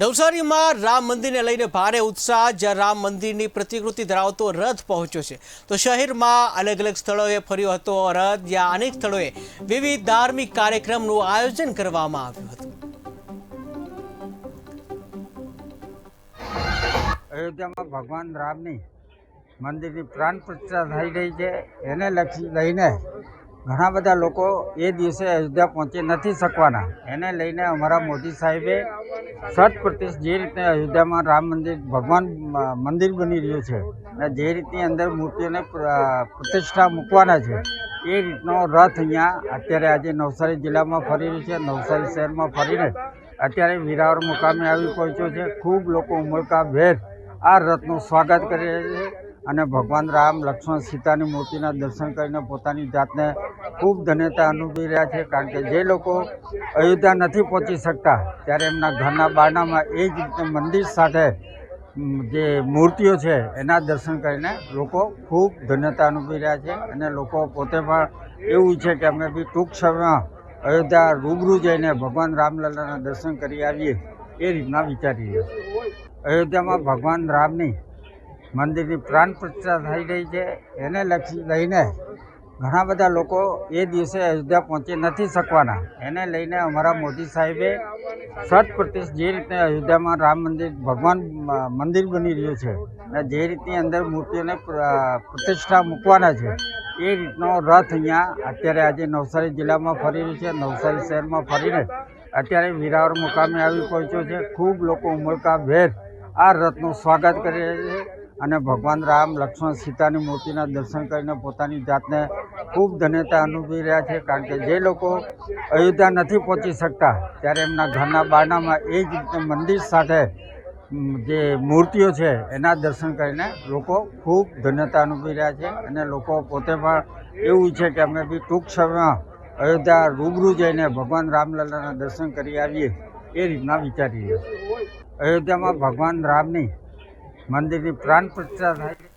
નવસારીમાં રામ મંદિરને લઈને ભારે ઉત્સાહ જ્યાં રામ મંદિરની પ્રતિકૃતિ ધરાવતો રથ પહોંચ્યો છે. તો શહેરમાં અલગ અલગ સ્થળોએ ફર્યો હતો રથ, જ્યાં અનેક સ્થળોએ વિવિધ ધાર્મિક કાર્યક્રમનું આયોજન કરવામાં આવ્યું હતું. અયોધ્યામાં ભગવાન રામની મંદિરની પ્રાણ પ્રતિષ્ઠા થઈ રહી છે. એને લક્ષી લઈને ઘણા બધા લોકો એ દિવસે અયોધ્યા પહોંચી નથી શકવાના. એને લઈને અમારા મોદી સાહેબે સત પ્રતિષ્ઠ જે રીતે અયોધ્યામાં રામ મંદિર, ભગવાન મંદિર બની રહ્યું છે અને જે રીતની અંદર મૂર્તિઓને પ્રતિષ્ઠા મૂકવાના છે, એ રીતનો રથ અહીંયા અત્યારે આજે નવસારી જિલ્લામાં ફરી રહ્યું છે. નવસારી શહેરમાં ફરીને અત્યારે વિરાવર મુકામે આવી પહોંચ્યો છે. ખૂબ લોકો ઉમળકાભેર આ રથનું સ્વાગત કરી રહ્યા છે અને ભગવાન રામ, લક્ષ્મણ સીતાની મૂર્તિના દર્શન કરીને પોતાની જાતને ખૂબ ધન્યતા અનુભવી રહ્યા છે કારણ કે જે લોકો અયોધ્યા નથી પહોંચી શકતા, ત્યારે એમના ઘરના બારણામાં એ જ રીતે મંદિર સાથે જે મૂર્તિઓ છે, એના દર્શન કરીને લોકો ખૂબ ધન્યતા અનુભવી રહ્યા છે અને લોકો પોતે પણ એવું છે કે અમે બી ટૂંક સમયમાં અયોધ્યા રૂબરૂ જઈને ભગવાન રામલલ્લાના દર્શન કરી આવીએ એ રીતના વિચારી રહ્યા છે અયોધ્યામાં ભગવાન રામની મંદિરની પ્રાણ પ્રતિષ્ઠા થઈ રહી છે, એને લક્ષી લઈને ઘણા બધા લોકો એ દિવસે અયોધ્યા પહોંચી નથી શકવાના. એને લઈને અમારા મોદી સાહેબે સત પ્રતિષ્ઠ જે રીતે અયોધ્યામાં રામ મંદિર, ભગવાન મંદિર બની રહ્યું છે અને જે રીતની અંદર મૂર્તિઓને પ્રતિષ્ઠા મૂકવાના છે, એ રીતનો રથ અહીંયા અત્યારે આજે નવસારી જિલ્લામાં ફરી રહ્યું છે. નવસારી શહેરમાં ફરીને અત્યારે વિરાવર મુકામે આવી પહોંચ્યો છે. ખૂબ લોકો ઉમળકા ભેર આ રથનું સ્વાગત કરી રહ્યા છે અને ભગવાન રામ, લક્ષ્મણ સીતાની મૂર્તિના દર્શન કરીને પોતાની જાતને ખૂબ ધન્યતા અનુભવી રહ્યા છે, કારણ કે જે લોકો અયોધ્યા નથી પહોંચી શકતા, ત્યારે એમના ઘરના બારણામાં એ જ રીતે મંદિર સાથે જે મૂર્તિઓ છે, એના દર્શન કરીને લોકો ખૂબ ધન્યતા અનુભવી રહ્યા છે અને લોકો પોતે પણ એવું છે કે અમે બી ટૂંક સમયમાં અયોધ્યા રૂબરૂ જઈને ભગવાન રામલલ્લાના દર્શન કરી આવીએ, એ રીતના વિચારી રહ્યા અયોધ્યામાં ભગવાન રામની મંદિરની પ્રાણ પ્રતિષ્ઠા થાય